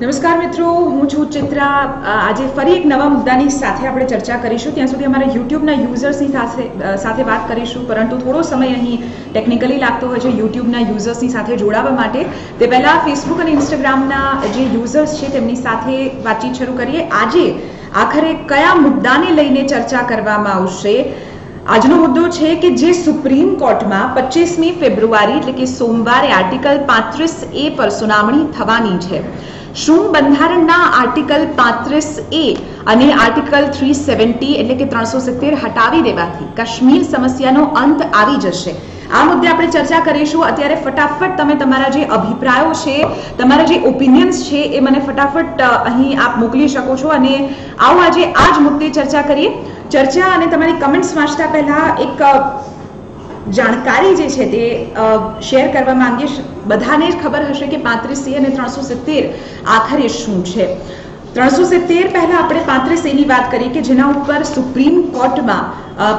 નમસ્કાર મિત્રો, હું છું ચિત્રા આજે ફરી એક નવા મુદ્દાની સાથે આપણે ચર્ચા કરીશું. ત્યાં સુધી અમારા યુટ્યુબના યુઝર્સની સાથે સાથે વાત કરીશું, પરંતુ થોડો સમય અહીં ટેકનિકલી લાગતો હોય છે યુટ્યુબના યુઝર્સની સાથે જોડાવા માટે. તે પહેલાં ફેસબુક અને ઇન્સ્ટાગ્રામના જે યુઝર્સ છે તેમની સાથે વાતચીત શરૂ કરીએ. આજે આખરે કયા મુદ્દાને લઈને ચર્ચા કરવામાં આવશે? આજનો મુદ્દો છે કે જે સુપ્રીમ કોર્ટમાં પચીસમી ફેબ્રુઆરી એટલે કે સોમવારે આર્ટિકલ પાંત્રીસ એ પર સુનાવણી થવાની છે. શું બંધારણના આર્ટિકલ પાંત્રીસ એ અને આર્ટિકલ થ્રી સેવન્ટી એટલે કે ત્રણસો સિત્તેર હટાવી દેવાથી કાશ્મીર સમસ્યાનો અંત આવી જશે. આ મુદ્દે આપણે ચર્ચા કરીશું. અત્યારે ફટાફટ તમે તમારા જે અભિપ્રાયો છે, તમારા જે ઓપિનિયન્સ છે, એ મને ફટાફટ અહીં આપ મોકલી શકો છો અને આવો આજે આ જ મુદ્દે ચર્ચા કરીએ. ચર્ચા અને તમારી કમેન્ટ્સ વાંચતા પહેલા એક જાણકારી જે છે તે શેર કરવા માંગીશ બધાને જ ખબર હશે કે પાંત્રીસ સી અને ત્રણસો સિત્તેર આખરે શું છે. ત્રણસો સિત્તેર પહેલા આપણે પાંત્રીસ એની વાત કરીએ કે જેના ઉપર સુપ્રીમ કોર્ટમાં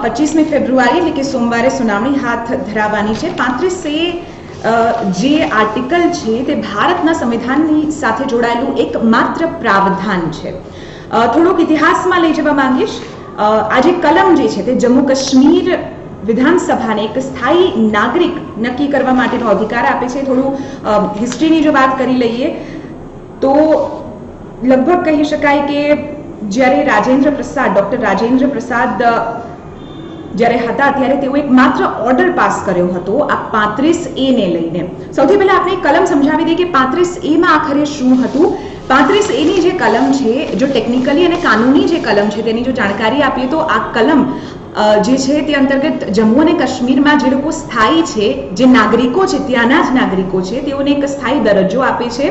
પચીસમી ફેબ્રુઆરી એટલે કે સોમવારે સુનાવણી હાથ ધરાવવાની છે. પાંત્રીસ એ જે આર્ટિકલ છે તે ભારતના સંવિધાનની સાથે જોડાયેલું એક માત્ર પ્રાવધાન છે. થોડોક ઇતિહાસમાં લઈ જવા માંગીશ. આજે કલમ જે છે તે જમ્મુ કાશ્મીર વિધાનસભાને એક સ્થાયી નાગરિક નક્કી કરવા માટેનો અધિકાર આપે છે. થોડું હિસ્ટ્રીની જો વાત કરી લઈએ, તો લગભગ કહી શકાય કે જ્યારે રાજેન્દ્ર પ્રસાદ, ડૉક્ટર રાજેન્દ્ર પ્રસાદ જ્યારે હતા, ત્યારે તેઓ એક માત્ર ઓર્ડર પાસ કર્યો હતો, આ પાંત્રીસ એ ને લઈને. સૌથી પહેલા આપણે કલમ સમજાવી દઈએ કે પાંત્રીસ એમાં આખરે શું હતું? પાંત્રીસ એની જે કલમ છે, જો ટેકનિકલી અને કાનૂની જે કલમ છે, તેની જો જાણકારી આપીએ, તો આ કલમ જે છે તે અંતર્ગત જમ્મુ અને કાશ્મીરમાં જે લોકો સ્થાયી છે, જે નાગરિકો છે, ત્યાંના જ નાગરિકો છે, તેઓને એક સ્થાયી દરજ્જો આપે છે.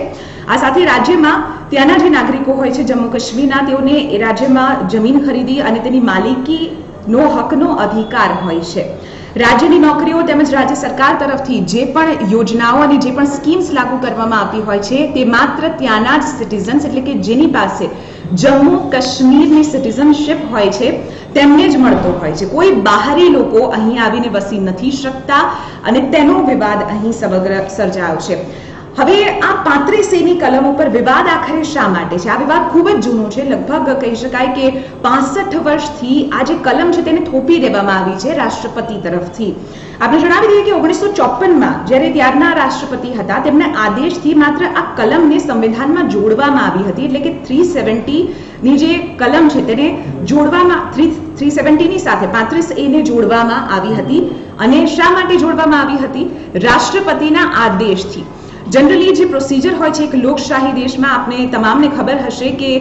આ સાથે રાજ્યમાં ત્યાંના જે નાગરિકો હોય છે, જમ્મુ કાશ્મીરના, તેઓને એ રાજ્યમાં જમીન ખરીદી અને તેની માલિકીનો હકનો અધિકાર હોય છે. રાજ્યની નોકરીઓ તેમજ રાજ્ય સરકાર તરફથી જે પણ યોજનાઓ અને જે પણ સ્કીમ્સ લાગુ કરવામાં આવતી હોય છે, તે માત્ર ત્યાંના જ સિટીઝન્સ એટલે કે જેની પાસે જમ્મુ કાશ્મીરની સિટીઝનશીપ હોય છે, તેમને જ મળતો હોય છે. કોઈ બહારી લોકો અહીં આવીને વસી નથી શકતા અને તેનો વિવાદ અહીં સમગ્ર સર્જાયો છે. હવે આ પાંત્રીસ એની કલમ ઉપર વિવાદ આખરે શા માટે છે? આ વિવાદ ખૂબ જ જૂનો છે. લગભગ કહી શકાય કે પાસઠ વર્ષથી આ જે કલમ છે, તેને થોપી દેવામાં આવી છે રાષ્ટ્રપતિ તરફથી. આપણે જણાવી દઈએ કે ઓગણીસો ચોપનમાં જ્યારે ત્યારના રાષ્ટ્રપતિ હતા, તેમના આદેશથી માત્ર આ કલમને સંવિધાનમાં જોડવામાં આવી હતી, એટલે કે થ્રી સેવન્ટીની જે કલમ છે તેને જોડવામાં, થ્રી થ્રી સેવન્ટીની સાથે પાંત્રીસ એને જોડવામાં આવી હતી અને શા માટે જોડવામાં આવી હતી? રાષ્ટ્રપતિના આદેશથી. જનરલી જે પ્રોસિજર હોય છે, એક લોકશાહી દેશમાં આપણે તમામને ખબર હશે કે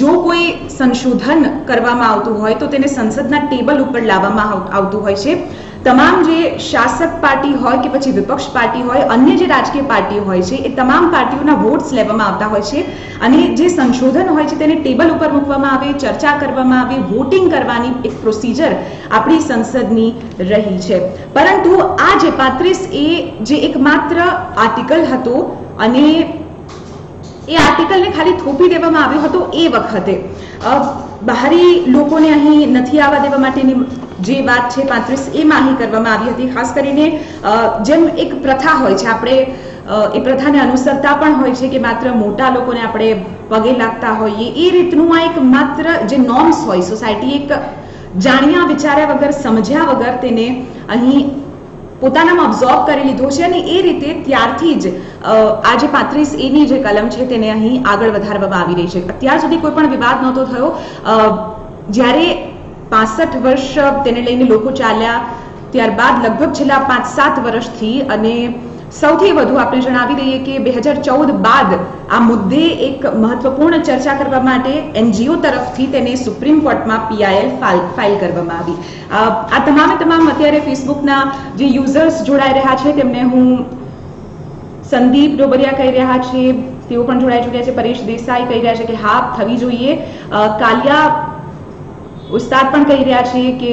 જો કોઈ સંશોધન કરવામાં આવતું હોય તો તેને સંસદના ટેબલ ઉપર લાવવામાં આવતું હોય છે. તમામ જે શાસક પાર્ટી હોય કે પછી વિપક્ષ પાર્ટી હોય, અન્ય જે રાજકીય પાર્ટીઓ હોય છે, એ તમામ પાર્ટીઓના વોટ્સ લેવામાં આવતા હોય છે અને જે સંશોધન હોય છે તેને ટેબલ ઉપર મૂકવામાં આવે, ચર્ચા કરવામાં આવે વોટિંગ કરવાની એક પ્રોસિજર આપણી સંસદની રહી છે. પરંતુ આ જે પાંત્રીસ એ જે એક માત્ર આર્ટિકલ હતો અને એ આર્ટિકલને ખાલી થોપી દેવામાં આવ્યો હતો એ વખતે. બહારી લોકોને અહીં નથી આવવા દેવા માટેની જે વાત છે પાંત્રીસ એમાં માહી કરવામાં આવી હતી. ખાસ કરીને જેમ એક પ્રથા હોય છે, આપણે એ પ્રથાને અનુસરતા પણ હોય છે કે માત્ર મોટા લોકોને આપણે પગે લાગતા હોઈએ. એ રીતનું આ એક માત્ર જે નોર્મ્સ હોય સોસાયટી એક જાણ્યા, વિચાર્યા વગર, સમજ્યા વગર તેને અહીં પોતાનામાં અબ્ઝોર્વ કરી લીધો છે અને એ રીતે ત્યારથી જ આ જે પાંત્રીસ, એની જે કલમ છે તેને અહીં આગળ વધારવામાં આવી રહી છે. અત્યાર સુધી કોઈ પણ વિવાદ નહોતો થયો. જ્યારે પાસઠ વર્ષ તેને લઈને લોકો ચાલ્યા. ત્યારબાદ લગભગ છેલ્લા પાંચ સાત વર્ષથી અને સૌથી વધુ આપણે જણાવી દઈએ કે બે હજાર ચૌદ બાદ આ મુદ્દે એક મહત્વપૂર્ણ ચર્ચા કરવા માટે એનજીઓ તરફથી તેને સુપ્રીમ કોર્ટમાં પીઆઈએલ ફાઇલ કરવામાં આવી. આ તમામે તમામ અત્યારે ફેસબુકના જે યુઝર્સ જોડાઈ રહ્યા છે, તેમને હું સંદીપ ડોબરિયા કહી રહ્યા છે, તેઓ પણ જોડાઈ ચૂક્યા છે, પરેશ દેસાઈ કહી રહ્યા છે કે હા, થવી જોઈએ. કાલિયા ઉસ્તાદ પણ કહી રહ્યા છે કે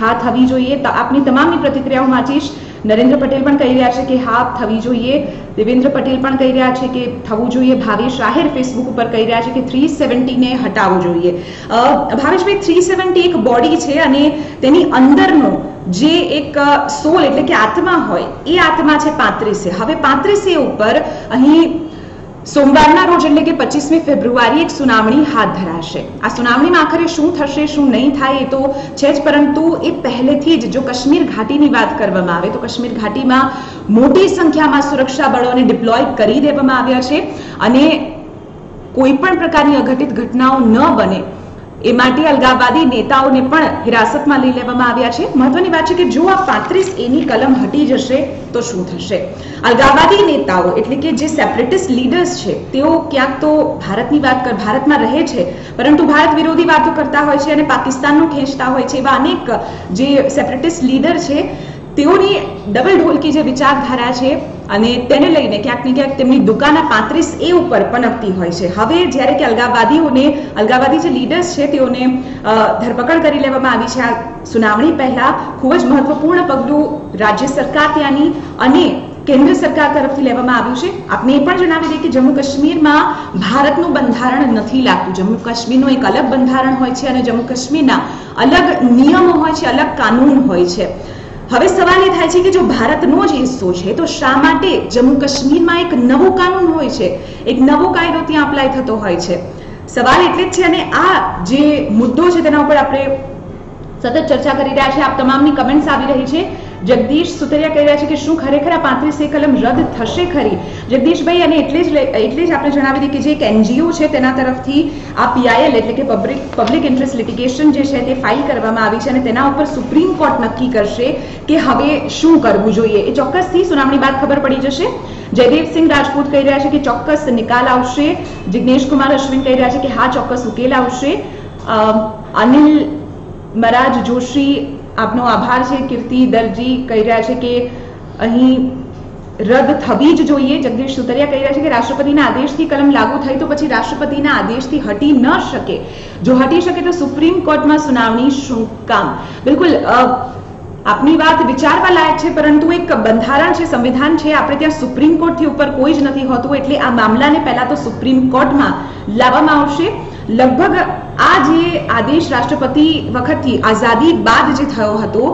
હા થવી જોઈએ. આપની તમામની પ્રતિક્રિયાઓ વાંચીશ. નરેન્દ્ર પટેલ પણ કહી રહ્યા છે કે હા થવી જોઈએ. દેવેન્દ્ર પટેલ પણ કહી રહ્યા છે કે થવું જોઈએ. ભાવેશ આહિર ફેસબુક ઉપર કહી રહ્યા છે કે થ્રી સેવન્ટીને હટાવવું જોઈએ. ભાવેશભાઈ થ્રી સેવન્ટી એક બોડી છે અને તેની અંદરનો જે એક સોલ એટલે કે આત્મા હોય, એ આત્મા છે પાંત્રીસે. હવે પાંત્રીસે ઉપર અહીં સોમવારના રોજ એટલે કે પચીસમી ફેબ્રુઆરી એક સુનાવણી હાથ ધરાશે. આ સુનાવણીમાં આખરે શું થશે, શું નહીં થાય એ તો છે જ, પરંતુ એ પહેલેથી જ જો કાશ્મીર ઘાટીની વાત કરવામાં આવે તો કાશ્મીર ઘાટીમાં મોટી સંખ્યામાં સુરક્ષા બળોને ડિપ્લોય કરી દેવામાં આવ્યા છે અને કોઈ પણ પ્રકારની અઘટિત ઘટનાઓ ન બને એ માટે અલગાવવાદી નેતાઓને પણ હિરાસતમાં લઈ લેવામાં આવ્યા છે. મહત્વની વાત છે કે જો આ પાંત્રીસ એની કલમ હટી જશે, તો શું થશે? અલગાવવાદી નેતાઓ એટલે કે જે સેપરેટિસ્ટ લીડર્સ છે, તેઓ ક્યાંક તો ભારતની વાત કર, ભારતમાં રહે છે, પરંતુ ભારત વિરોધી વાતો કરતા હોય છે અને પાકિસ્તાનનું ખેંચતા હોય છે એવા અનેક જે સેપરેટિસ્ટ લીડર છે તેઓની ડબલ ઢોલકી જે વિચારધારા છે અને તેને લઈને ક્યાંક ને ક્યાંક તેમની દુકાના પાંત્રીસ એ ઉપર પનપતી હોય છે. હવે જ્યારે કે અલગાવવાદીઓને અલગાવવાદી જે લીડર્સ છે તેઓને ધરપકડ કરી લેવામાં આવી છે આ સુનાવણી પહેલા, ખૂબ જ મહત્વપૂર્ણ પગલું રાજ્ય સરકાર ત્યાંની અને કેન્દ્ર સરકાર તરફથી લેવામાં આવ્યું છે. આપને એ પણ જણાવી દઈએ કે જમ્મુ કાશ્મીરમાં ભારતનું બંધારણ નથી લાગતું. જમ્મુ કાશ્મીરનું એક અલગ બંધારણ હોય છે અને જમ્મુ કાશ્મીરના અલગ નિયમો હોય છે, અલગ કાનૂન હોય છે. હવે સવાલ એ થાય છે કે જો ભારતનો જ હિસ્સો છે, તો શા માટે જમ્મુ કાશ્મીરમાં એક નવો કાનૂન હોય છે? એક નવો કાયદો ત્યાં અપ્લાય થતો હોય છે. સવાલ એટલે જ છે અને આ જે મુદ્દો છે, તેના ઉપર આપણે સતત ચર્ચા કરી રહ્યા છે આપ તમામની કમેન્ટ્સ આવી રહી છે. જગદીશ સુતરિયા કહી રહ્યા છે કે શું ખરેખર આ પાંત્રીસ કલમ રદ થશે ખરી? જગદીશભાઈ, અને એટલે જ એટલે જ આપણે જણાવી દઈએ કે જે એક એનજીઓ છે તેના તરફથી આ પીઆઈએલ એટલે કે પબ્લિક પબ્લિક ઇન્ટરેસ્ટ લિટિગેશન જે છે તે ફાઇલ કરવામાં આવી છે અને તેના ઉપર સુપ્રીમ કોર્ટ નક્કી કરશે કે હવે શું કરવું જોઈએ. એ ચોક્કસથી સુનાવણી બાદ ખબર પડી જશે. જયદેવસિંહ રાજપૂત કહી રહ્યા છે કે ચોક્કસ નિકાલ આવશે. જિજ્ઞેશ કુમાર અશ્વિન કહી રહ્યા છે કે હા, ચોક્કસ ઉકેલ આવશે. અનિલ મરાજ જોશી આપનો આભાર છે, કીર્તિ દરજી કહી રહ્યા છે કે અહીં રદ થવી જ જોઈએ. જગદીશ સુતરિયા કહી રહ્યા છે કે રાષ્ટ્રપતિના આદેશથી કલમ લાગુ થઈ તો પછી રાષ્ટ્રપતિના આદેશથી હટી ન શકે. જો હટી શકે તો સુપ્રીમ કોર્ટમાં સુનાવણી શું કામ બિલકુલ આપની વાત વિચારવા લાયક છે, પરંતુ એક બંધારણ છે, સંવિધાન છે. આપણે ત્યાં સુપ્રીમ કોર્ટથી ઉપર કોઈ જ નથી હોતું, એટલે આ મામલાને પહેલા તો સુપ્રીમ કોર્ટમાં લાવવામાં આવશે. લગભગ આ જે આદેશ રાષ્ટ્રપતિ વખતથી આઝાદી બાદ જે થયો હતો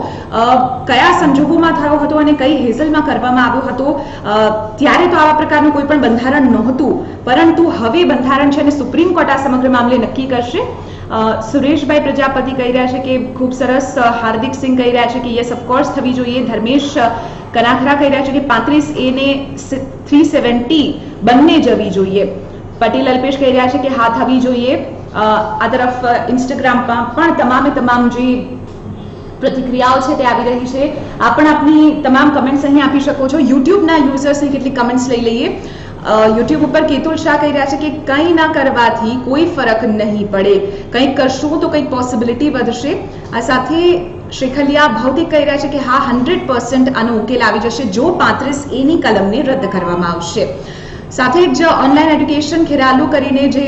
કયા સંજોગોમાં થયો હતો અને કઈ હેઝલમાં કરવામાં આવ્યો હતો ત્યારે તો આવા પ્રકારનું કોઈ પણ બંધારણ નહોતું, પરંતુ હવે બંધારણ છે અને સુપ્રીમ કોર્ટ આ સમગ્ર મામલે નક્કી કરશે. સુરેશભાઈ પ્રજાપતિ કહી રહ્યા છે કે ખૂબ સરસ હાર્દિક સિંહ કહી રહ્યા છે કે યસ ઓફકોર્સ થવી જોઈએ. ધર્મેશ કનાખરા કહી રહ્યા છે કે પાંત્રીસ એ ને થ્રી સેવન્ટી બંને જવી જોઈએ. પટેલ અલ્પેશ કહી રહ્યા છે કે હાથ આવી જોઈએ. આ તરફ ઇન્સ્ટાગ્રામમાં પણ તમામે તમામ જે પ્રતિક્રિયાઓ છે તે આવી રહી છે. આપ પણ આપની તમામ કમેન્ટ્સ અહીં આપી શકો છો. યુટ્યુબના યુઝર્સની કેટલી કમેન્ટ્સ લઈ લઈએ. યુટ્યુબ ઉપર કેતુલ શાહ કહી રહ્યા છે કે કંઈ ના કરવાથી કોઈ ફરક નહીં પડે. કંઈક કરશું તો કંઈક પોસિબિલિટી વધશે. આ સાથે શેખલિયા ભૌતિક કહી રહ્યા છે કે હા હંડ્રેડ પર્સન્ટ આનો ઉકેલ આવી જશે જો પાંત્રીસ એની કલમને રદ કરવામાં આવશે. સાથે જ ઓનલાઈન એડ્યુકેશન ખેરાલુ કરીને જે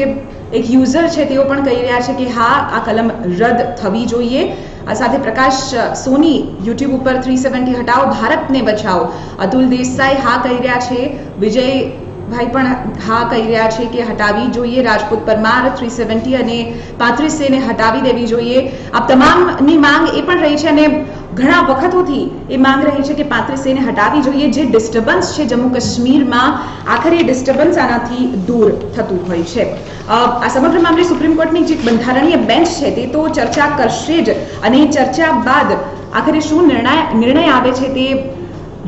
એક યુઝર છે તેઓ પણ કહી રહ્યા છે કે હા, આ કલમ રદ થવી જોઈએ. આ સાથે પ્રકાશ, સોની યુટ્યુબ ઉપર થ્રી સેવન્ટી હટાવો, ભારતને બચાવો. અતુલ દેસાઈ હા કહી રહ્યા છે. વિજય ભાઈ પણ હા કહી રહ્યા છે કે હટાવી જોઈએ. રાજપૂત પરમાર થ્રી સેવન્ટી અને પાંત્રીસ એને હટાવી દેવી જોઈએ. આ તમામની માંગ એ પણ રહી છે અને ઘણા વખતોથી એ માંગ રહી છે કે પાંત્રીસ હટાવી જોઈએ. જે ડિસ્ટર્બન્સ છે જમ્મુ કાશ્મીરમાં આખરે ડિસ્ટર્બન્સ આનાથી દૂર થતું હોય છે. આ સમગ્ર મામલે સુપ્રીમ કોર્ટની જે બંધારણીય બેન્ચ છે તે તો ચર્ચા કરશે જ અને એ ચર્ચા બાદ આખરે શું નિર્ણય નિર્ણય આવે છે તે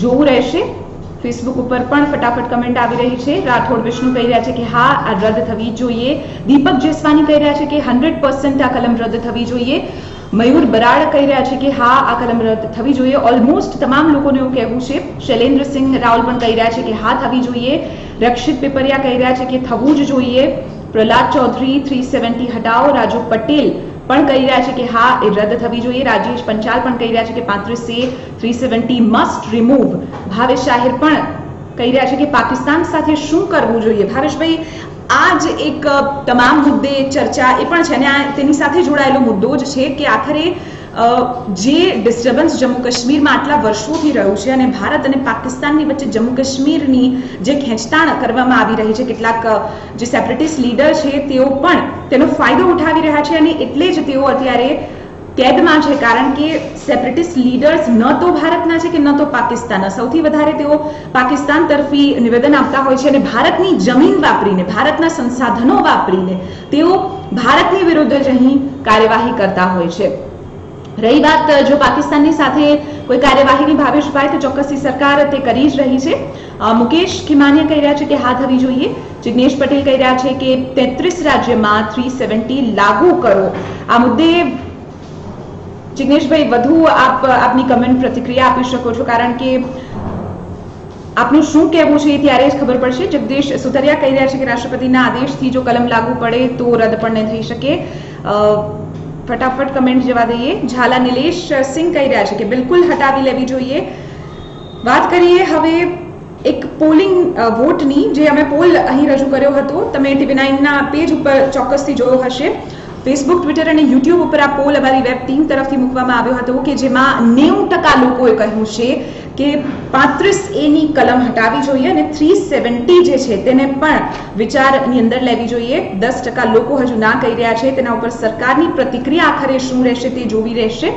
જોવું રહેશે. ફેસબુક ઉપર પણ ફટાફટ કમેન્ટ આવી રહી છે. રાઠોડ વિષ્ણુ કહી રહ્યા છે કે હા, આ રદ થવી જોઈએ. દીપક જેસવાની કહી રહ્યા છે કે હંડ્રેડ પર્સન્ટ આ કલમ રદ થવી જોઈએ. મયુર બરાડ કહી રહ્યા છે કે હા આ કલમ રદ થવી જોઈએ ઓલમોસ્ટ તમામ લોકોનું એવું કહેવું છે શૈલેન્દ્રસિંહ રાવલ પણ કહી રહ્યા છે કે હા થવી જોઈએ રક્ષિત પીપરિયા કહી રહ્યા છે કે થવું જ જોઈએ પ્રહલાદ ચૌધરી થ્રી સેવન્ટી હટાવો રાજુ પટેલ પણ કહી રહ્યા છે કે હા એ રદ થવી જોઈએ રાજેશ પંચાલ પણ કહી રહ્યા છે કે પાંત્રીસ A three seventy must remove Bhavesh Shahir પણ કહી રહ્યા છે કે પાકિસ્તાન સાથે શું કરવું જોઈએ ભાવેશભાઈ આ જ એક તમામ મુદ્દે ચર્ચા એ પણ છે અને આ તેની સાથે જોડાયેલો મુદ્દો જ છે કે આખરે જે ડિસ્ટર્બન્સ જમ્મુ કાશ્મીરમાં આટલા વર્ષોથી રહ્યું છે અને ભારત અને પાકિસ્તાનની વચ્ચે જમ્મુ કાશ્મીરની જે ખેંચતાણ કરવામાં આવી રહી છે, કેટલાક જે સેપરેટિસ્ટ લીડર છે, તેઓ પણ તેનો ફાયદો ઉઠાવી રહ્યા છે અને એટલે જ તેઓ અત્યારે કેદમાં છે કારણ કે સેપરેટિસ્ટ લીડર્સ ન તો ભારતના છે કે ન તો પાકિસ્તાનના. સૌથી વધારે તેઓ પાકિસ્તાન તરફી નિવેદન આપતા હોય છે અને ભારતની જમીન વાપરીને, ભારતના સંસાધનો વાપરીને તેઓ ભારતની વિરુદ્ધ જ અહીં કાર્યવાહી કરતા હોય છે. રહી વાત, જો પાકિસ્તાનની સાથે કોઈ કાર્યવાહીની ભાવે છુપાય તો ચોક્કસથી સરકાર તે કરી જ રહી છે. મુકેશ ખીમાનિયા કહી રહ્યા છે કે હાથ થવી જોઈએ. જિગ્નેશ પટેલ કહી રહ્યા છે કે તેત્રીસ રાજ્યમાં થ્રી સેવન્ટી લાગુ કરો. આ મુદ્દે જિગ્નેશભાઈ, વધુ આપ, આપની કમેન્ટ પ્રતિક્રિયા આપી શકો છો, કારણ કે આપનું શું કહેવું છે ત્યારે જ ખબર પડશે. જગદીશ સુતરિયા કહી રહ્યા છે કે રાષ્ટ્રપતિના આદેશથી જો કલમ લાગુ પડે તો રદ પણ નહીં થઈ શકે. ફટાફટ કમેન્ટ જવા દઈએ. ઝાલા નિલેશ સિંહ કહી રહ્યા છે કે બિલકુલ હટાવી લેવી જોઈએ. વાત કરીએ હવે એક પોલિંગ વોટની જે અમે પોલ અહીં રજૂ કર્યો હતો, તમે ટીવી નાઇનના પેજ ઉપર ચોક્કસથી જોયો હશે. ફેસબુક ટ્વિટર અને યુટ્યુબ ઉપર આ પોલ અમારી વેબ ટીમ તરફથી મૂકવામાં આવ્યો હતો કે જેમાં નેવું ટકા લોકોએ કહ્યું છે કે પાંત્રીસ એની કલમ હટાવી જોઈએ અને થ્રી સેવન્ટી જે છે તેને પણ વિચારની અંદર લેવી જોઈએ. દસ ટકા લોકો હજુ ના કહી રહ્યા છે. તેના ઉપર સરકારની પ્રતિક્રિયા આખરે શું રહેશે તે જોવી રહેશે.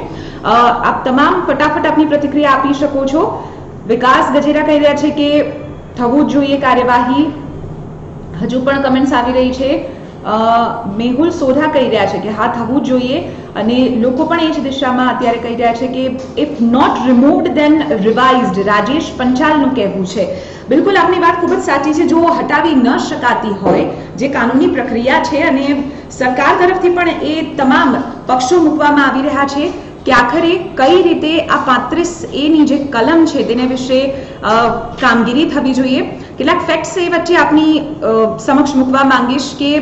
આપ તમામ ફટાફટ આપની પ્રતિક્રિયા આપી શકો છો. વિકાસ ગજેરા કહી રહ્યા છે કે થવું જ જોઈએ કાર્યવાહી. હજુ પણ કમેન્ટ્સ આવી રહી છે. મેહુલ સોઢા કહી રહ્યા છે કે હા થવું જોઈએ. અને લોકો પણ એ જ દિશામાં અત્યારે કહી રહ્યા છે કે if not removed then revised Rajesh પંચાલનું કહેવું છે. બિલકુલ આપની વાત ખૂબ જ સાચી છે. જો હટાવી ન શકાતી હોય, જે કાનૂની પ્રક્રિયા છે અને સરકાર તરફથી પણ એ તમામ પક્ષો મૂકવામાં આવી રહ્યા છે કે આખરે કઈ રીતે આ પાંત્રીસ એની જે કલમ છે તેને વિશે કામગીરી થવી જોઈએ. કેટલાક ફેક્ટ્સ એ વચ્ચે આપની સમક્ષ મૂકવા માંગીશ કે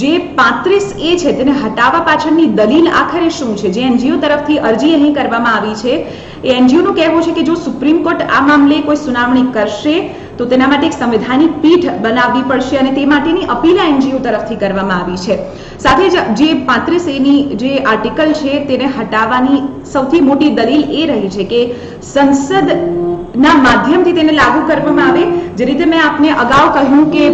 જે પાંત્રીસ એ છે તેને હટાવવા પાછળની દલીલ આખરે શું છે? જે એનજીઓ તરફથી અરજી અહીં કરવામાં આવી છે. એ એનજીઓનું કહેવું છે કે જો સુપ્રીમ કોર્ટ આ મામલે કોઈ સુનાવણી કરશે, તો તેના માટે એક સંવિધાનિક પીઠ બનાવવી પડશે અને તે માટેની અપીલ એનજીઓ તરફથી કરવામાં આવી છે. સાથે જ જે પાંત્રીસ એની જે આર્ટિકલ છે તેને હટાવવાની સૌથી મોટી દલીલ એ રહી છે કે સંસદના માધ્યમથી તેને લાગુ કરવામાં આવે. જે રીતે મેં આપને અગાઉ કહ્યું કે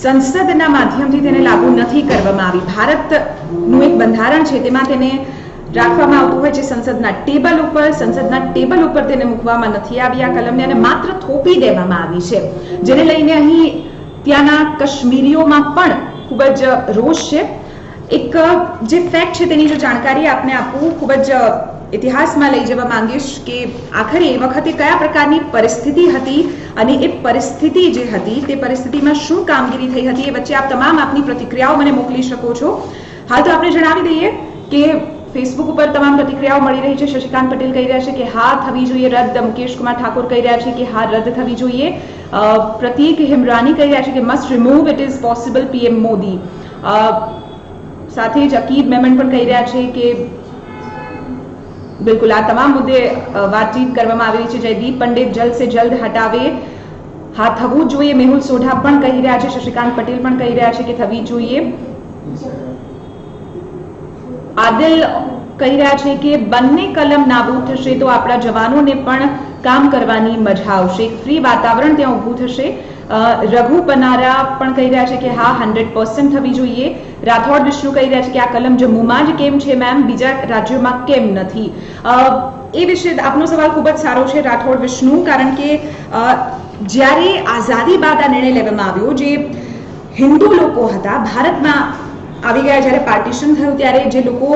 સંસદના માધ્યમથી તેને લાગુ નથી કરવામાં આવી. ભારતનું એક બંધારણ છે, તેમાં તેને રાખવામાં આવતું હોય છે, સંસદના ટેબલ ઉપર. સંસદના ટેબલ ઉપર તેને મૂકવામાં નથી આવી આ કલમને અને માત્ર થોપી દેવામાં આવી છે. જેને લઈને અહીં ત્યાંના કાશ્મીરીઓમાં પણ ખૂબ જ રોષ છે. એક જે ફેક્ટ છે, તેની જો જાણકારી આપને આપવું ખૂબ જ ઇતિહાસમાં લઈ જવા માંગીશ કે આખરે એ વખતે કયા પ્રકારની પરિસ્થિતિ હતી અને એ પરિસ્થિતિ જે હતી, તે પરિસ્થિતિમાં શું કામગીરી થઈ હતી, એ વચ્ચે આપ તમામ આપની પ્રતિક્રિયાઓ મને મોકલી શકો છો. હાલ તો આપણે જણાવી દઈએ કે ફેસબુક ઉપર તમામ પ્રતિક્રિયાઓ મળી રહી છે. શશિકાંત પટેલ કહી રહ્યા છે કે હા, થવી જોઈએ રદ. મુકેશ કુમાર ઠાકોર કહી રહ્યા છે કે હા, રદ થવી જોઈએ. પ્રતીક હિમરાની કહી રહ્યા છે કે must remove it is possible PM Modi. સાથે જ અકીબ મેમન પણ કહી રહ્યા છે કે બિલકુલ આ તમામ મુદ્દે વાતચીત કરવામાં આવી રહી છે જયદીપ પંડિત જલ્દ સે જલ્દ હટાવે હા થવું જોઈએ મેહુલ સોઢા પણ કહી રહ્યા છે શશિકાંત પટેલ પણ કહી રહ્યા છે કે થવી જોઈએ આદિલ કહી રહ્યા છે કે બંને કલમ નાબૂદ થશે તો આપણા જવાનોને પણ કામ કરવાની મજા આવશે ફ્રી વાતાવરણ ત્યાં ઊભું થશે રઘુ પનારા પણ કહી રહ્યા છે કે હા હંડ્રેડ પર્સન્ટ થવી જોઈએ રાઠોડ વિષ્ણુ કહી રહ્યા છે કે આ કલમ જમ્મુમાં જ કેમ છે મેમ બીજા રાજ્યોમાં કેમ નથી? એ વિશે આપનો સવાલ ખૂબ જ સારો છે, રાઠોડ વિષ્ણુ, કારણ કે જ્યારે આઝાદી બાદ આ નિર્ણય લેવામાં આવ્યો, જે હિન્દુ લોકો હતા, ભારતમાં આવી ગયા જ્યારે પાર્ટીશન થયું ત્યારે જે લોકો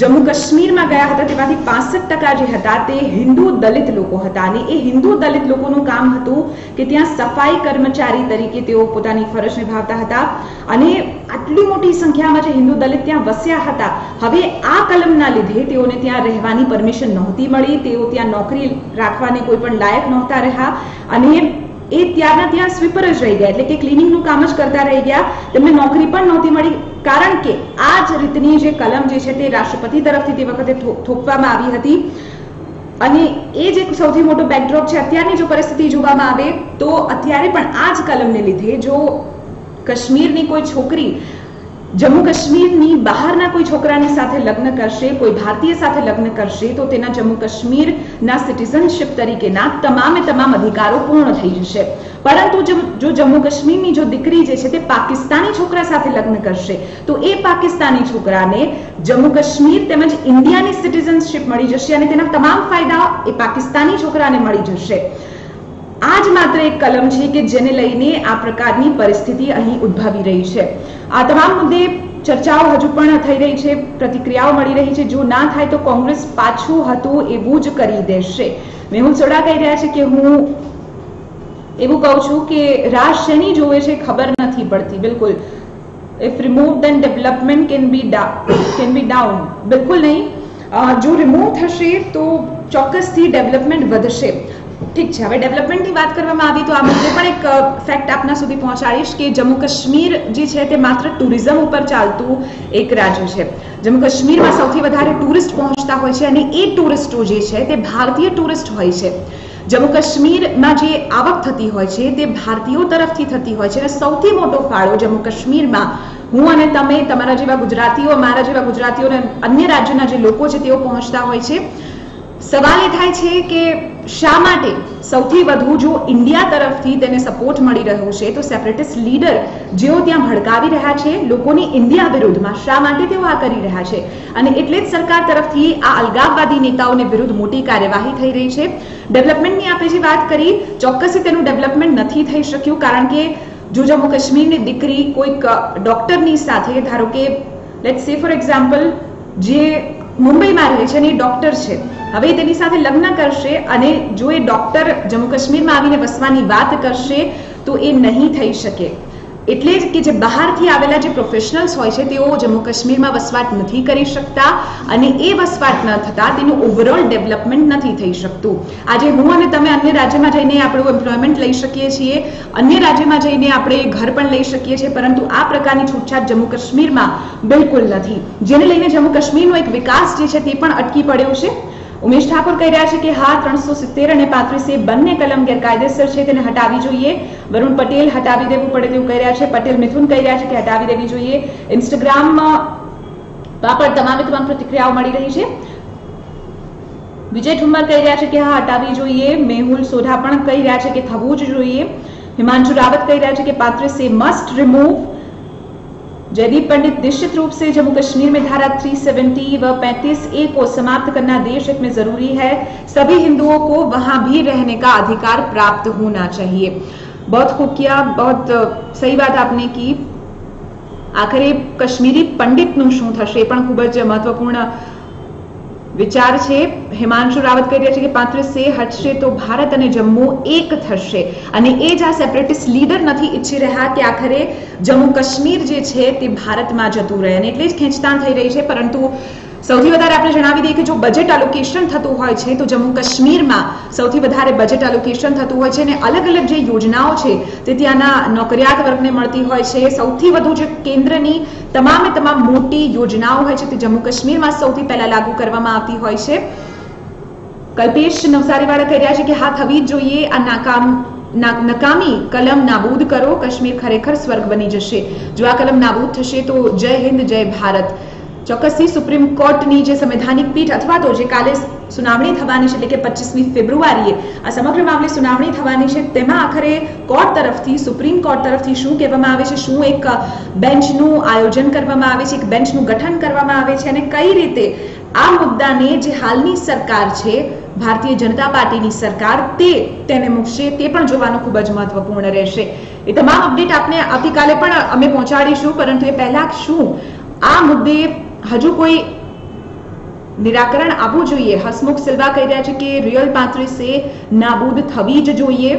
જમ્મુ કાશ્મીરમાં ગયા હતા તેમાંથી પાસઠ ટકા જે હતા તે હિન્દુ દલિત લોકો હતા અને એ હિન્દુ દલિત લોકોનું કામ હતું કે ત્યાં સફાઈ કર્મચારી તરીકે તેઓ પોતાની ફરજ નિભાવતા હતા અને આટલી મોટી સંખ્યામાં જે હિન્દુ દલિત ત્યાં વસ્યા હતા, હવે આ કલમના લીધે તેઓને ત્યાં રહેવાની પરમિશન નહોતી મળી, તેઓ ત્યાં નોકરી રાખવાને કોઈ પણ લાયક નહોતા રહ્યા અને એ ત્યારના ત્યાં સ્વીપર જ રહી ગયા. એટલે કે ક્લિનિંગનું કામ જ કરતા રહી ગયા. તેમને નોકરી પણ નહોતી મળી. કારણ કે આ જ રીતની જે કલમ જે છે તે રાષ્ટ્રપતિ તરફથી તે વખતે થોપવામાં આવી હતી. અને એ જ એક સૌથી મોટો બેકડ્રોપ છે અત્યારની જો પરિસ્થિતિ જોવામાં આવે તો અત્યારે પણ આ જ કલમને લીધે જો કાશ્મીરની કોઈ છોકરી જમ્મુ કાશ્મીરની બહારના કોઈ છોકરાની સાથે લગ્ન કરશે, કોઈ ભારતીય સાથે લગ્ન કરશે, તો તેના જમ્મુ કાશ્મીરના સિટીઝનશીપ તરીકેના તમામે તમામ અધિકારો પૂર્ણ થઈ જશે. પરંતુ જો જમ્મુ કાશ્મીરની જો દીકરી જે છે તે પાકિસ્તાની છોકરા સાથે લગ્ન કરશે, તો એ પાકિસ્તાની છોકરાને જમ્મુ કાશ્મીર તેમજ ઇન્ડિયાની સિટીઝનશીપ મળી જશે અને તેના તમામ ફાયદા એ પાકિસ્તાની છોકરાને મળી જશે. આ જ માત્ર એક કલમ છે કે જેને લઈને આ પ્રકારની પરિસ્થિતિ અહીં ઉદ્ભવી રહી છે. આ તમામ મુદ્દે ચર્ચાઓ હજુ પણ થઈ રહી છે, પ્રતિક્રિયાઓ મળી રહી છે. જો ના થાય તો કોંગ્રેસ પાછું હતું એવું જ કરી દેશે. મેહુલ સોડા કહી રહ્યા છે કે હું એવું કહું છું કે રાહ શેની જોવે છે ખબર નથી પડતી. બિલકુલ. If remove then development can be can be down બિલકુલ નહીં. જો રિમૂવ થશે તો ચોક્કસથી ડેવલપમેન્ટ વધશે. ઠીક છે. હવે ડેવલપમેન્ટની વાત કરવામાં આવી તો આ મુદ્દે પણ એક ફેક્ટ આપના સુધી પહોંચાડીશ કે જમ્મુ કાશ્મીર જે છે તે માત્ર ટુરિઝમ ઉપર ચાલતું એક રાજ્ય છે. જમ્મુ કાશ્મીરમાં સૌથી વધારે ટુરિસ્ટ પહોંચતા હોય છે અને એ ટુરિસ્ટો જે છે તે ભારતીય ટુરિસ્ટ હોય છે. જમ્મુ કાશ્મીરમાં જે આવક થતી હોય છે તે ભારતીયો તરફથી થતી હોય છે અને સૌથી મોટો ફાળો જમ્મુ કાશ્મીરમાં હું અને તમે, તમારા જેવા ગુજરાતીઓ, મારા જેવા ગુજરાતીઓ અને અન્ય રાજ્યોના જે લોકો છે તેઓ પહોંચતા હોય છે. સવાલ એ થાય છે કે શા માટે સૌથી વધુ જો ઇન્ડિયા તરફથી તેને સપોર્ટ મળી રહ્યો છે, તો સેપરેટિસ્ટ લીડર જેઓ ત્યાં ભડકાવી રહ્યા છે, લોકોની ઇન્ડિયા વિરુદ્ધમાં શા માટે તેઓ આ કરી રહ્યા છે? અને એટલે જ સરકાર તરફથી આ અલગાવવાદી નેતાઓને વિરુદ્ધ મોટી કાર્યવાહી થઈ રહી છે. ડેવલપમેન્ટની આપણે જે વાત કરી ચોક્કસથી તેનું ડેવલપમેન્ટ નથી થઈ શક્યું, કારણ કે જો જમ્મુ કાશ્મીરની દીકરી કોઈક ડોક્ટરની સાથે, ધારો કે લેટ સે ફોર એક્ઝામ્પલ જે મુંબઈમાં રહે છે અને એ ડોક્ટર છે હવે તેની સાથે લગ્ન કરશે અને જો એ ડોક્ટર જમ્મુ કાશ્મીરમાં આવીને વસવાની વાત કરશે, તો એ નહીં થઈ શકે. એટલે જ કે જે બહારથી આવેલા જે પ્રોફેશનલ્સ હોય છે, તેઓ જમ્મુ કાશ્મીરમાં વસવાટ નથી કરી શકતા અને એ વસવાટ ન થતા તેનું ઓવરઓલ ડેવલપમેન્ટ નથી થઈ શકતું. આજે હું અને તમે અન્ય રાજ્યમાં જઈને આપણું એમ્પ્લોયમેન્ટ લઈ શકીએ છીએ, અન્ય રાજ્યમાં જઈને આપણે ઘર પણ લઈ શકીએ છીએ, પરંતુ આ પ્રકારની છૂટછાટ જમ્મુ કાશ્મીરમાં બિલકુલ નથી. જેને લઈને જમ્મુ કાશ્મીરનો એક વિકાસ જે છે તે પણ અટકી પડ્યો છે. ઉમેશ ઠાકોર કહી રહ્યા છે કે હા, ત્રણસો સિત્તેર અને પાંત્રીસ એ બંને કલમ ગેરકાયદેસર છે, તેને હટાવી જોઈએ. વરુણ પટેલ હટાવી દેવું પડે તેવું કહી રહ્યા છે. પટેલ મિથુન કહી રહ્યા છે કે હટાવી દેવી જોઈએ. ઇન્સ્ટાગ્રામમાં પણ તમામે તમામ પ્રતિક્રિયાઓ મળી રહી છે. વિજય ઠુમ્મર કહી રહ્યા છે કે હા, હટાવી જોઈએ. મેહુલ સોઢા પણ કહી રહ્યા છે કે થવું જ જોઈએ. હિમાંશુ રાવત કહી રહ્યા છે કે પાંત્રીસ A must remove Jaideep Pandit निश्चित रूप से जम्मू कश्मीर में धारा 370 व 35 ए को समाप्त करना देश हित में जरूरी है सभी हिंदुओं को वहां भी रहने का अधिकार प्राप्त होना चाहिए बहुत खूब किया बहुत સહી વાત આપને કી આખરે કશ્મીરી પંડિતનું શું થશે પણ ખૂબ જ મહત્વપૂર્ણ વિચાર છે, હિમાંશુ રાવત કહી રહ્યા છે કે પાંત્રીસ હટશે તો ભારત અને જમ્મુ એક થશે. અને એ જ આ સેપરેટિસ્ટ લીડર નથી ઈચ્છી રહ્યા કે આખરે જમ્મુ કાશ્મીર જે છે તે ભારતમાં જતું રહે. અને એટલે જ ખેંચતાણ થઈ રહી છે, પરંતુ સૌથી વધારે આપણે જણાવી દઈએ કે જો બજેટ એલોકેશન થતું હોય છે, તો જમ્મુ કાશ્મીરમાં સૌથી વધારે બજેટ એલોકેશન થતું હોય છે અને અલગ અલગ જે યોજનાઓ છે, તે ત્યાંના નોકરિયાત વર્ગને મળતી હોય છે. સૌથી વધુ જે કેન્દ્રની તમામે તમામ મોટી યોજનાઓ હોય છે, તે જમ્મુ કાશ્મીરમાં સૌથી પહેલા લાગુ કરવામાં આવતી હોય છે. કલ્પેશ નવસારીવાળા કહી રહ્યા છે કે હા થવી જ જોઈએ, આ નાકામ નકામી કલમ નાબૂદ કરો, કાશ્મીર ખરેખર સ્વર્ગ બની જશે. જો આ કલમ નાબૂદ થશે તો જય હિન્દ, જય ભારત. ચોક્કસથી સુપ્રીમ કોર્ટની જે સંવૈધાનિક પીઠ અથવા તો જે કાલે સુનાવણી થવાની છે, એટલે કે પચીસમી ફેબ્રુઆરીએ આ સમગ્ર મામલે સુનાવણી થવાની છે, તેમાં આખરે કોર્ટ તરફથી, સુપ્રીમ કોર્ટ તરફથી શું કહેવામાં આવે છે, શું એક બેન્ચનું આયોજન કરવામાં આવે છે, એક બેન્ચનું ગઠન કરવામાં આવે છે, અને કઈ રીતે આ મુદ્દાને જે હાલની સરકાર છે, ભારતીય જનતા પાર્ટીની સરકાર, તે તેને મૂકશે, તે પણ જોવાનું ખૂબ જ મહત્વપૂર્ણ રહેશે. એ તમામ અપડેટ આપને આવતીકાલે પણ અમે પહોંચાડીશું, પરંતુ એ પહેલા શું આ મુદ્દે હજુ કોઈ નિરાકરણ આપવું જોઈએ? હસમુખ સિલ્વા કહી રહ્યા છે કે રિયલ પાંત્રીસે નાબૂદ થવી જ જોઈએ.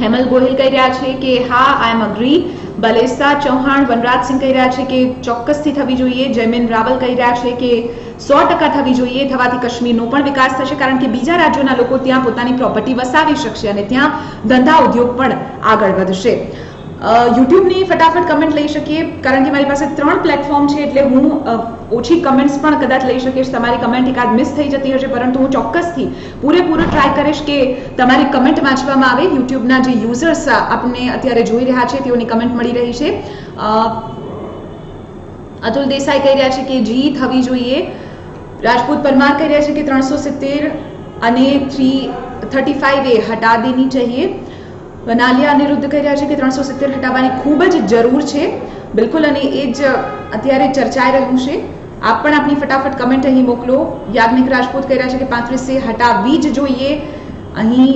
હેમલ ગોહિલ કહી રહ્યા છે કે હા આઈ એમ અગ્રી બલેસા ચૌહાણ વનરાજસિંહ કહી રહ્યા છે કે ચોક્કસથી થવી જોઈએ. જયમીન રાવલ કહી રહ્યા છે કે સો ટકા થવી જોઈએ. થવાથી કાશ્મીરનો પણ વિકાસ થશે કારણ કે બીજા રાજ્યોના લોકો ત્યાં પોતાની પ્રોપર્ટી વસાવી શકશે અને ત્યાં ધંધા ઉદ્યોગ પણ આગળ વધશે. યુટ્યુબની ફટાફટ કમેન્ટ લઈ શકીએ, કારણ કે મારી પાસે ત્રણ પ્લેટફોર્મ છે એટલે હું ઓછી કમેન્ટ્સ પણ કદાચ લઈ શકીશ. તમારી કમેન્ટ એકાદ મિસ થઈ જતી હશે, પરંતુ હું ચોક્કસથી પૂરેપૂરો ટ્રાય કરીશ કે તમારી કમેન્ટ વાંચવામાં આવે. યુટ્યુબના જે યુઝર્સ આપણને અત્યારે જોઈ રહ્યા છે, તેઓની કમેન્ટ મળી રહી છે. અતુલ દેસાઈ કહી રહ્યા છે કે, જી, થવી જોઈએ. રાજપૂત પરમાર કહી રહ્યા છે કે, ત્રણસો સિત્તેર અને થ્રી થર્ટી ફાઈવ એ હટા દેની ચાહીએ વનાલિયા અનિરુદ્ધ કહી છે કે ત્રણસો સિત્તેર હટાવવાની ખૂબ જ જરૂર છે. બિલકુલ, અને એ જ અત્યારે ચર્ચાઈ રહ્યું છે. આપ પણ આપની ફટાફટ કમેન્ટ અહીં મોકલો. યાજ્ઞિક રાજપૂત કહી છે કે પાંત્રીસે હટાવવી જ જોઈએ. અહીં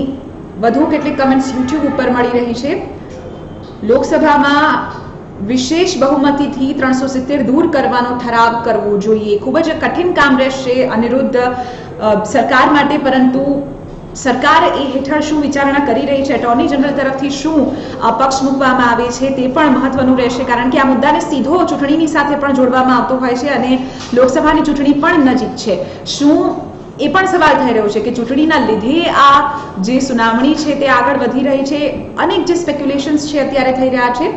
વધુ કેટલીક કમેન્ટ્સ યુટ્યુબ ઉપર મળી રહી છે. લોકસભામાં વિશેષ બહુમતીથી ત્રણસો સિત્તેર દૂર કરવાનો ઠરાવ કરવો જોઈએ. ખૂબ જ કઠિન કામ રહેશે અનિરુદ્ધ સરકાર માટે, પરંતુ સરકાર એ હેઠળ શું વિચારણા કરી રહી છે? એટોર્ની જનરલ તરફથી શું પક્ષ મૂકવામાં આવે છે તે પણ મહત્વનું રહેશે, કારણ કે આ મુદ્દાને સીધો ચૂંટણીની સાથે પણ જોડવામાં આવતો હોય છે અને લોકસભાની ચૂંટણી પણ નજીક છે. શું એ પણ સવાલ થઈ રહ્યો છે કે ચૂંટણીના લીધે આ જે સુનાવણી છે તે આગળ વધી રહી છે? અનેક જે સ્પેક્યુલેશન્સ છે અત્યારે થઈ રહ્યા છે.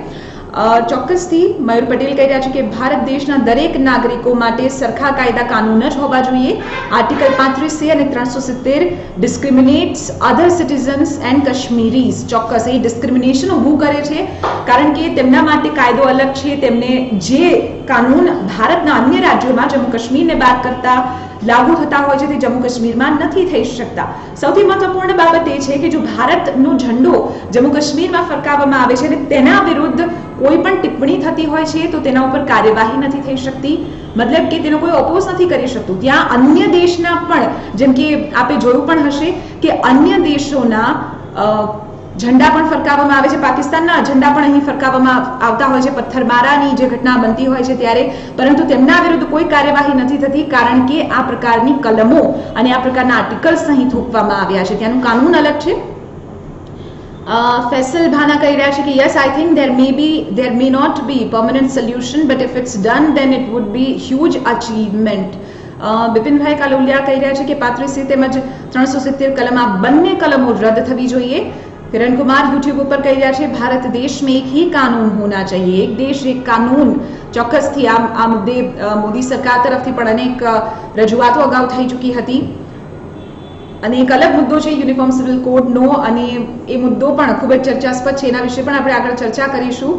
ચોક્કસથી મયુર પટેલ કહી રહ્યા છે કે ભારત દેશના દરેક નાગરિકો માટે સરખા કાયદા કાનૂન જ હોવા જોઈએ. આર્ટિકલ પાંત્રીસ સી અને ત્રણસો સિત્તેર ડિસ્ક્રિમિનેટ્સ અધર સિટીઝન્સ એન્ડ કશ્મીરીઝ ચોક્કસ, એ ડિસ્ક્રિમિનેશન ઊભું કરે છે. કારણ કે તેમના માટે કાયદો અલગ છે. તેમને જે કાનૂન ભારતના અન્ય રાજ્યોમાં જમ્મુ કાશ્મીરને બાદ કરતા લાગુ થતા હોય છે, તે જમ્મુ કાશ્મીરમાં નથી થઈ શકતા. સૌથી મહત્વપૂર્ણ બાબત એ છે કે જો ભારતનો ઝંડો જમ્મુ કાશ્મીરમાં ફરકાવવામાં આવે છે અને તેના વિરુદ્ધ કોઈ પણ ટિપ્પણી થતી હોય છે, તો તેના ઉપર કાર્યવાહી નથી થઈ શકતી. મતલબ કે તેનો કોઈ ઓપોઝ નથી કરી શકતું. ત્યાં અન્ય દેશના પણ, જેમ કે આપે જોયું પણ હશે કે અન્ય દેશોના ઝંડા પણ ફરકાવવામાં આવે છે. પાકિસ્તાનના ઝંડા પણ અહીં ફરકાવવામાં આવતા હોય છે. પથ્થરમારાની જે ઘટના બનતી હોય છે ત્યારે. પરંતુ તેમના વિરુદ્ધ કોઈ કાર્યવાહી નથી થતી, કારણ કે આ પ્રકારની કલમો અને આ પ્રકારના આર્ટિકલ્સ અહીં થોપવામાં આવ્યા છે. ત્યાંનું કાનૂન અલગ છે. ફેસલ ભાના કહી રહ્યા છે કે yes I think there may be there may not be permanent solution but if it's done then it would be huge achievement Bipinbhai Kaluliya કહી રહ્યા છે કે, પાંત્રીસી તેમજ ત્રણસો સિત્તેર કલમ આ બંને કલમો રદ થવી જોઈએ. किरण कुमार यूट्यूब ઉપર કહી રહ્યા છે ભારત દેશ में एक ही कानून होना चाहिए एक देश एक कानून ચોક્કસથી આ આ મુદ્દે મોદી સરકાર તરફથી પણ અનેક રજૂઆતો અગાઉ થઈ ચૂકી હતી અને એક અલગ મુદ્દો છે યુનિફોર્મ સિવિલ કોડનો અને એ મુદ્દો પણ ખૂબ જ ચર્ચાસ્પદ છે એના વિશે પણ આપણે આગળ ચર્ચા કરીશું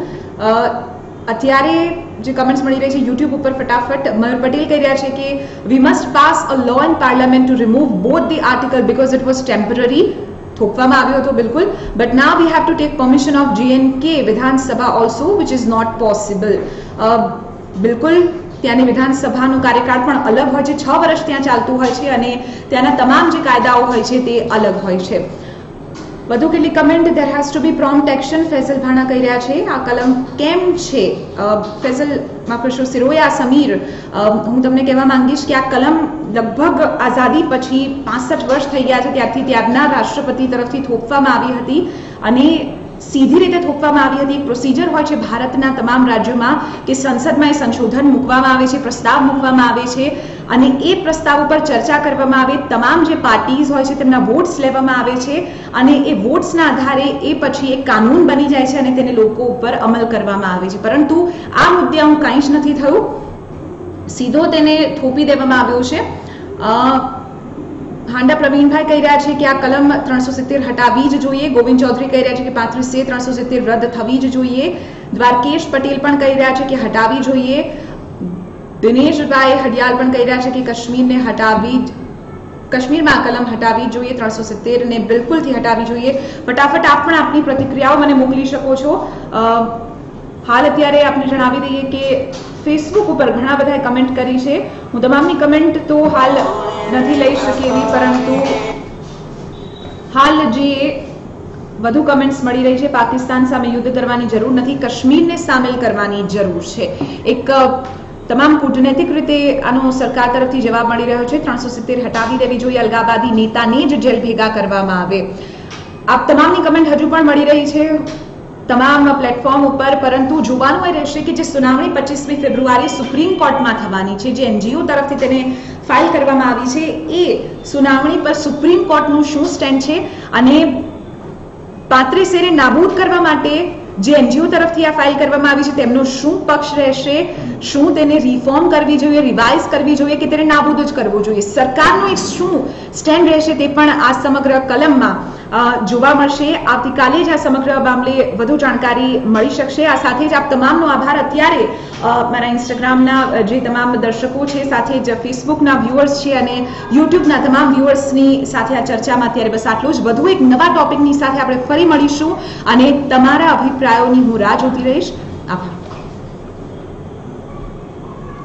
અત્યારે જે કમેન્ટ્સ મળી રહી છે યુટ્યુબ ઉપર ફટાફટ મયુર પટેલ કહી રહ્યા છે કે we must pass a law in parliament to remove both the article because it was temporary થોપવામાં આવ્યો હતો બિલકુલ બટ ના we have to take permission of JNK Vidhansabha also which is not possible બિલકુલ ત્યાંની વિધાનસભાનો કાર્યકાળ પણ અલગ હોય છે. છ વર્ષ ત્યાં ચાલતું હોય છે અને ત્યાંના તમામ જે કાયદાઓ હોય છે, તે અલગ હોય છે. વધુ કેટલી comment there has to be prompt action Faizal Bhana કહી રહ્યા છે. આ કલમ કેમ છે? ફેઝલ માફ કરશો સિરોયા સમીર હું તમને કહેવા માંગીશ કે આ કલમ લગભગ આઝાદી પછી પાસઠ વર્ષ થઈ ગયા છે. ત્યારથી ત્યારના રાષ્ટ્રપતિ તરફથી થોપવામાં આવી હતી. અને સીધી રીતે થોપવામાં આવી હતી. પ્રોસિજર હોય છે ભારતના તમામ રાજ્યોમાં કે સંસદમાં એ સંશોધન મૂકવામાં આવે છે, પ્રસ્તાવ મૂકવામાં આવે છે અને એ પ્રસ્તાવ ઉપર ચર્ચા કરવામાં આવે. તમામ જે પાર્ટીઝ હોય છે તેમના વોટ્સ લેવામાં આવે છે અને એ વોટ્સના આધારે એ પછી એક કાનૂન બની જાય છે અને તેને લોકો ઉપર અમલ કરવામાં આવે છે. પરંતુ આ મુદ્દે આવું કાંઈ જ નથી થયું. સીધો તેને થોપી દેવામાં આવ્યો છે. હાંડા પ્રવીણભાઈ કહી રહ્યા છે કે આ કલમ ત્રણસો સિત્તેર હટાવી જ જોઈએ ગોવિંદ ચૌધરી કહી રહ્યા છે કે પાંત્રીસ સે ત્રણસો સિત્તેર રદ થવી જ જોઈએ દ્વારકેશ પટેલ પણ કહી રહ્યા છે કે હટાવી જોઈએ દિનેશભાઈ હડિયાલ પણ કહી રહ્યા છે કે કાશ્મીરને હટાવી કાશ્મીરમાં આ કલમ હટાવી જોઈએ ત્રણસો સિત્તેર ને બિલકુલથી હટાવી જોઈએ ફટાફટ આપ પણ આપની પ્રતિક્રિયાઓ મને મોકલી શકો છો હાલ અત્યારે આપને જણાવી દઈએ કે ફેસબુક ઉપર ઘણા બધાએ કમેન્ટ કરી છે. હું તમામની કમેન્ટ તો હાલ નથી લઈ શકી એવી, પરંતુ હાલ જે વધુ કમેન્ટ્સ મળી રહી છે, પાકિસ્તાન સામે યુદ્ધ કરવાની જરૂર નથી, કાશ્મીરને સામેલ કરવાની જરૂર છે. એક તમામ કૂટનૈતિક રીતે આનો સરકાર તરફથી જવાબ મળી રહ્યો છે. ત્રણસો સિત્તેર હટાવી દેવી જોઈએ. અલગાબાદી નેતાને જ જેલ ભેગા કરવામાં આવે. આપ તમામની કમેન્ટ હજુ પણ મળી રહી છે. તમામ પ્લેટફોર્મ ઉપર, પરંતુ જોવાનું એ રહેશે કે જે સુનાવણી પચીસમી ફેબ્રુઆરી સુપ્રીમ કોર્ટમાં થવાની છે, જે એનજીઓ તરફથી તેને ફાઇલ કરવામાં આવી છે, એ સુનાવણી પર સુપ્રીમ કોર્ટનું શું સ્ટેન્ડ છે અને પાંત્રીસેને નાબૂદ કરવા માટે જે એનજીઓ તરફથી આ ફાઇલ કરવામાં આવી છે, તેમનો શું પક્ષ રહેશે? શું તેને રિફોર્મ કરવી જોઈએ રિવાઇઝ કરવી જોઈએ કે તેને નાબૂદ જ કરવું જોઈએ? સરકારનું એક શું સ્ટેન્ડ રહેશે તે પણ આ સમગ્ર કલમમાં જોવા મળશે. આવતીકાલે જ આ સમગ્ર મામલે વધુ જાણકારી મળી શકશે. આ સાથે જ આપ તમામનો આભાર. અત્યારે મારા ઇન્સ્ટાગ્રામના જે તમામ દર્શકો છે, સાથે જ ફેસબુકના વ્યુઅર્સ છે અને યુટ્યુબના તમામ વ્યુઅર્સની સાથે આ ચર્ચામાં અત્યારે બસ આટલું જ. વધુ એક નવા ટોપિકની સાથે આપણે ફરી મળીશું અને તમારા અભિપ્રાયોની હું રાહ જોતી રહીશ આભાર